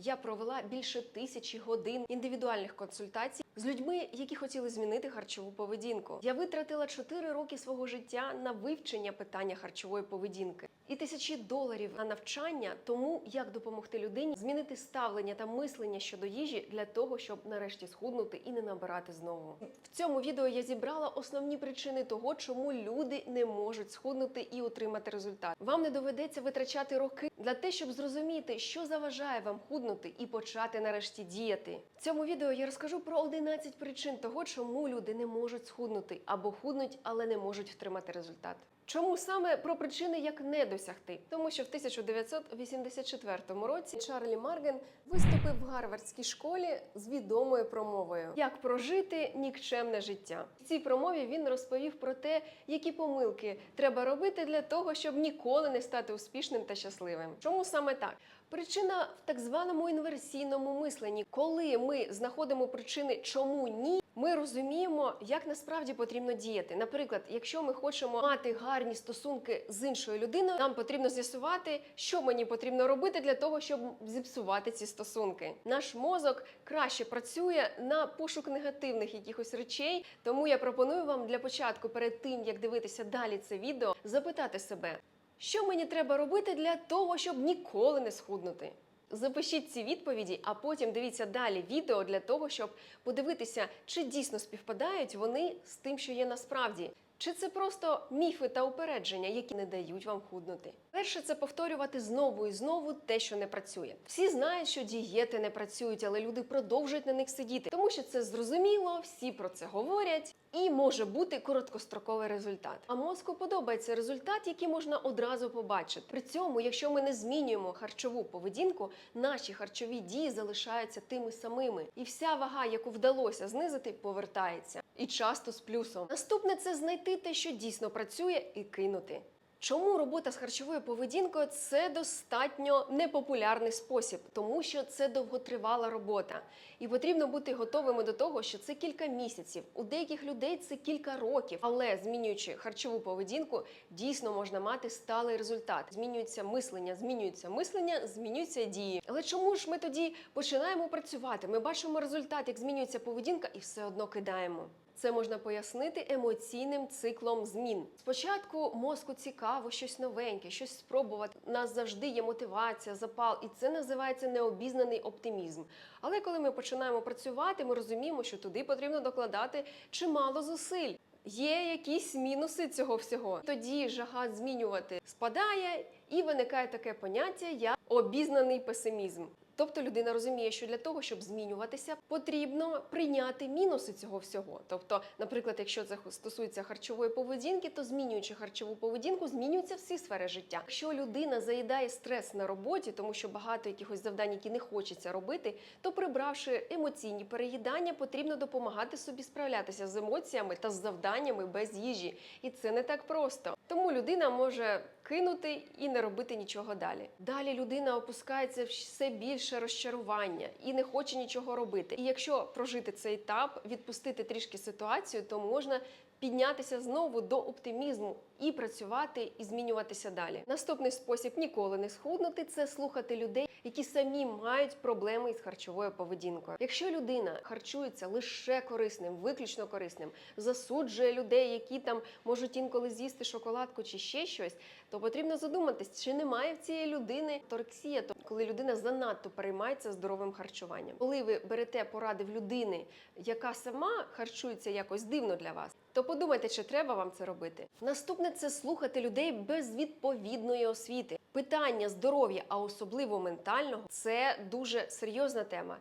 Я провела більше тисячі годин індивідуальних консультацій з людьми, які хотіли змінити харчову поведінку. Я витратила 4 роки свого життя на вивчення питання харчової поведінки і тисячі доларів на навчання тому, як допомогти людині змінити ставлення та мислення щодо їжі для того, щоб нарешті схуднути і не набирати знову. В цьому відео я зібрала основні причини того, чому люди не можуть схуднути і отримати результат. Вам не доведеться витрачати роки для те, щоб зрозуміти, що заважає вам худнути і почати нарешті діяти. В цьому відео я розкажу про 11 причин того, чому люди не можуть схуднути або худнуть, але не можуть втримати результат. Чому саме про причини як не досягти? Тому що в 1984 році Чарлі Марген виступив в гарвардській школі з відомою промовою Як прожити нікчемне життя. В цій промові він розповів про те, які помилки треба робити для того, щоб ніколи не стати успішним та щасливим. Чому саме так? Причина в так званому інверсійному мисленні, коли ми знаходимо причини, чому ні. Ми розуміємо, як насправді потрібно діяти. Наприклад, якщо ми хочемо мати гарні стосунки з іншою людиною, нам потрібно з'ясувати, що мені потрібно робити для того, щоб зіпсувати ці стосунки. Наш мозок краще працює на пошук негативних якихось речей. Тому я пропоную вам для початку, перед тим як дивитися далі це відео, запитати себе, що мені треба робити для того, щоб ніколи не схуднути. Запишіть ці відповіді, а потім дивіться далі відео для того, щоб подивитися, чи дійсно співпадають вони з тим, що є насправді. Чи це просто міфи та упередження, які не дають вам худнути? Перше, це повторювати знову і знову те, що не працює. Всі знають, що дієти не працюють, але люди продовжують на них сидіти, тому що це зрозуміло, всі про це говорять, і може бути короткостроковий результат. А мозку подобається результат, який можна одразу побачити. При цьому, якщо ми не змінюємо харчову поведінку, наші харчові дії залишаються тими самими, і вся вага, яку вдалося знизити, повертається. І часто з плюсом. Наступне це знайти те, що дійсно працює, і кинути. Чому робота з харчовою поведінкою це достатньо непопулярний спосіб, тому що це довготривала робота, і потрібно бути готовими до того, що це кілька місяців. У деяких людей це кілька років, але змінюючи харчову поведінку, дійсно можна мати сталий результат. Змінюється мислення, змінюється мислення, змінюються дії. Але чому ж ми тоді починаємо працювати? Ми бачимо результат, як змінюється поведінка, і все одно кидаємо. Це можна пояснити емоційним циклом змін. Спочатку мозку цікаво щось новеньке, щось спробувати. У нас завжди є мотивація, запал, і це називається необізнаний оптимізм. Але коли ми починаємо працювати, ми розуміємо, що туди потрібно докладати чимало зусиль. Є якісь мінуси цього всього. Тоді жага змінювати спадає, і виникає таке поняття як обізнаний песимізм. Тобто людина розуміє, що для того, щоб змінюватися, потрібно прийняти мінуси цього всього. Тобто, наприклад, якщо це стосується харчової поведінки, то змінюючи харчову поведінку, змінюються всі сфери життя. Якщо людина заїдає стрес на роботі, тому що багато якихось завдань, які не хочеться робити, то прибравши емоційні переїдання, потрібно допомагати собі справлятися з емоціями та з завданнями без їжі. І це не так просто. Тому людина може кинути і не робити нічого далі. Далі людина опускається в все більше розчарування і не хоче нічого робити. І якщо прожити цей етап, відпустити трішки ситуацію, то можна піднятися знову до оптимізму і працювати і змінюватися далі. Наступний спосіб ніколи не схуднути це слухати людей, які самі мають проблеми із харчовою поведінкою. Якщо людина харчується лише корисним, виключно корисним, засуджує людей, які там можуть інколи з'їсти шоколадку чи ще щось, то потрібно задуматись, чи немає в цієї людини торексія, тобто коли людина занадто переймається здоровим харчуванням. Коли ви берете поради в людини, яка сама харчується якось дивно для вас. То подумайте, чи треба вам це робити. Наступне це слухати людей без відповідної освіти. Питання здоров'я, а особливо ментального, це дуже серйозна тема.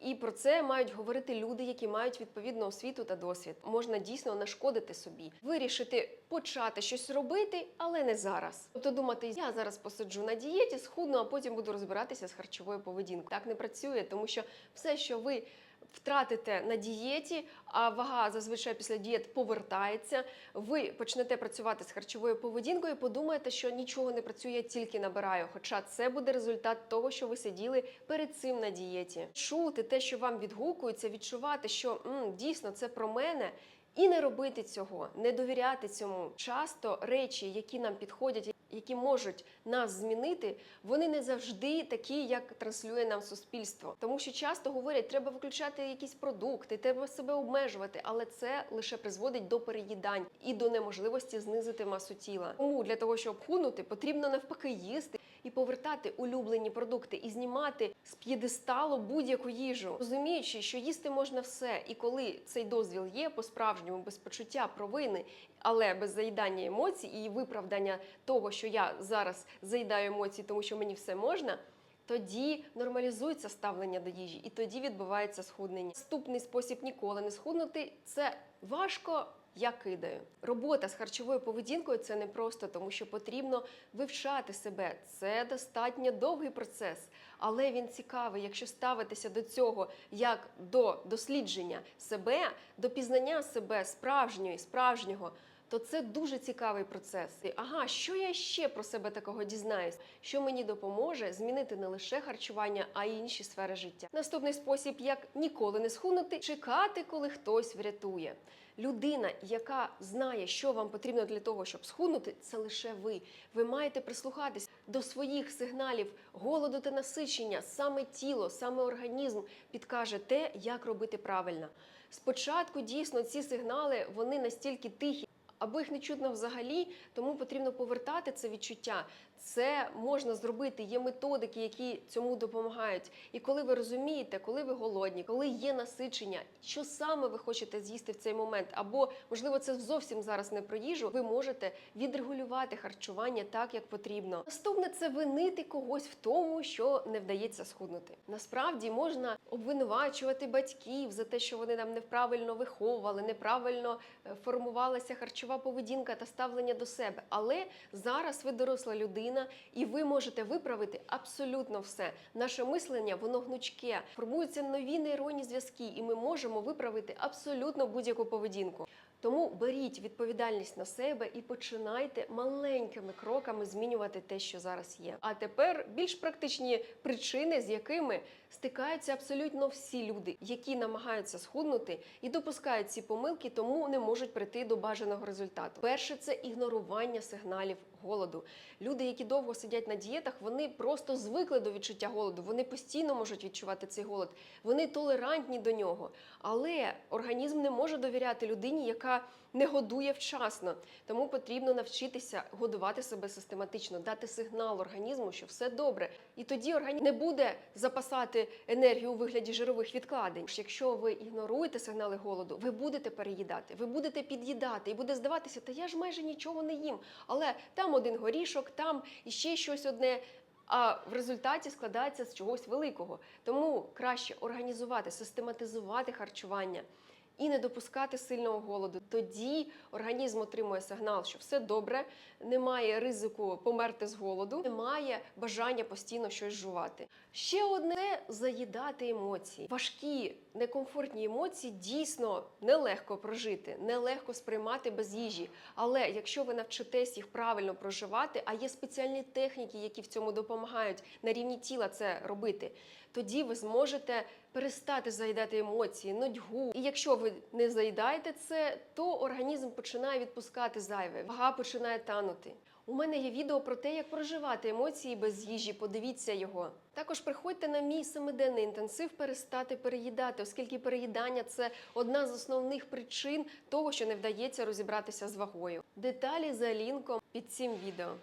І про це мають говорити люди, які мають відповідну освіту та досвід. Можна дійсно нашкодити собі, вирішити почати щось робити, але не зараз. Тобто думати, я зараз посиджу на дієті, схудну, а потім буду розбиратися з харчовою поведінкою. Так не працює, тому що все, що ви втратите на дієті, а вага зазвичай після дієт повертається. Ви почнете працювати з харчовою поведінкою, подумаєте, що нічого не працює, я тільки набираю. Хоча це буде результат того, що ви сиділи перед цим на дієті. Чути те, що вам відгукується, відчувати, що м, дійсно це про мене. І не робити цього, не довіряти цьому. Часто речі, які нам підходять, які можуть нас змінити, вони не завжди такі, як транслює нам суспільство. Тому що часто говорять, треба виключати якісь продукти, треба себе обмежувати, але це лише призводить до переїдань і до неможливості знизити масу тіла. Тому для того, щоб худнути, потрібно навпаки їсти і повертати улюблені продукти і знімати з п'єдесталу будь-яку їжу, розуміючи, що їсти можна все, і коли цей дозвіл є по-справжньому, без почуття провини, але без заїдання емоцій і виправдання того, що я зараз заїдаю емоції, тому що мені все можна. Тоді нормалізується ставлення до їжі, і тоді відбувається схуднення. Наступний спосіб ніколи не схуднути це важко. Я кидаю. Робота з харчовою поведінкою це не просто, тому що потрібно вивчати себе. Це достатньо довгий процес, але він цікавий, якщо ставитися до цього як до дослідження себе, до пізнання себе справжньої, справжнього. То це дуже цікавий процес. Ага, що я ще про себе такого дізнаюсь, що мені допоможе змінити не лише харчування, а й інші сфери життя. Наступний спосіб, як ніколи не схуднути, чекати, коли хтось врятує. Людина, яка знає, що вам потрібно для того, щоб схуднути, це лише ви. Ви маєте прислухатись до своїх сигналів голоду та насичення. Саме тіло, саме організм підкаже те, як робити правильно. Спочатку дійсно ці сигнали вони настільки тихі. Або їх не чутно взагалі, тому потрібно повертати це відчуття. Це можна зробити. Є методики, які цьому допомагають. І коли ви розумієте, коли ви голодні, коли є насичення, що саме ви хочете з'їсти в цей момент, або можливо це зовсім зараз не про їжу, ви можете відрегулювати харчування так, як потрібно. Наступне це винити когось в тому, що не вдається схуднути. Насправді можна обвинувачувати батьків за те, що вони нам неправильно виховували, неправильно е, формувалася харчова поведінка та ставлення до себе. Але зараз ви доросла людина, і ви можете виправити абсолютно все. Наше мислення воно гнучке, формуються нові нейронні зв'язки, і ми можемо виправити абсолютно будь-яку поведінку. Тому беріть відповідальність на себе і починайте маленькими кроками змінювати те, що зараз є. А тепер більш практичні причини, з якими стикаються абсолютно всі люди, які намагаються схуднути і допускають ці помилки, тому не можуть прийти до бажаного результату. Перше це ігнорування сигналів голоду. Люди, які довго сидять на дієтах, вони просто звикли до відчуття голоду. Вони постійно можуть відчувати цей голод. Вони толерантні до нього. Але організм не може довіряти людині, яка не годує вчасно. Тому потрібно навчитися годувати себе систематично, дати сигнал організму, що все добре. І тоді організм не буде запасати енергію у вигляді жирових відкладень. Якщо ви ігноруєте сигнали голоду, ви будете переїдати, ви будете під'їдати, і буде здаватися, та я ж майже нічого не їм. Але там один горішок, там іще щось одне. А в результаті складається з чогось великого. Тому краще організувати, систематизувати харчування і не допускати сильного голоду. Тоді організм отримує сигнал, що все добре, немає ризику померти з голоду, немає бажання постійно щось жувати. Ще одне заїдати емоції. Важкі, некомфортні емоції дійсно нелегко прожити, нелегко сприймати без їжі. Але якщо ви навчитесь їх правильно проживати, а є спеціальні техніки, які в цьому допомагають на рівні тіла це робити, тоді ви зможете перестати заїдати емоції, нудьгу. І якщо ви не заїдаєте це, то організм починає відпускати зайве, вага починає танути. У мене є відео про те, як проживати емоції без їжі. Подивіться його. Також приходьте на мій семиденний інтенсив перестати переїдати, оскільки переїдання це одна з основних причин того, що не вдається розібратися з вагою. Деталі за лінком під цим відео.